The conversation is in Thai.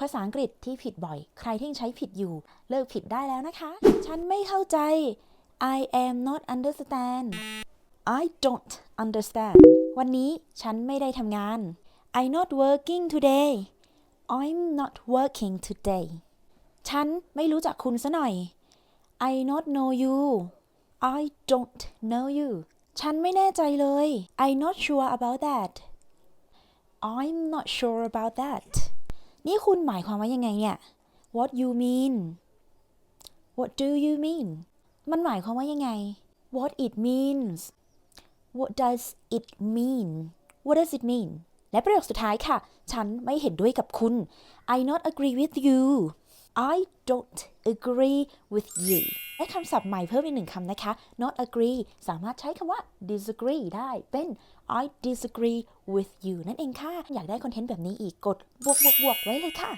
ภาษาอังกฤษที่ผิดบ่อย ใครที่ใช้ผิดอยู่ เลิกผิดได้แล้วนะคะ ฉันไม่เข้าใจ I am not understand I don't understand วันนี้ฉันไม่ได้ทำงาน I not working today I'm not working today ฉันไม่รู้จักคุณซะหน่อย I not know you I don't know you ฉันไม่แน่ใจเลย I not sure about that I'm not sure about that นี่คุณหมายความว่ายังไงเนี่ย What you mean What do you mean มันหมายความว่ายังไง What it means What does it mean What does it mean และประโยคสุดท้ายค่ะ ฉันไม่เห็นด้วยกับคุณ I not agree with you I don't agree with you ได้คำศัพท์ใหม่เพิ่มอีกหนึ่งคำนะคะ not agree สามารถใช้คำว่า disagree ได้เป็น I disagree with you นั่นเองค่ะ อยากได้คอนเทนต์แบบนี้อีกกด บวกบวกบวกไว้เลยค่ะ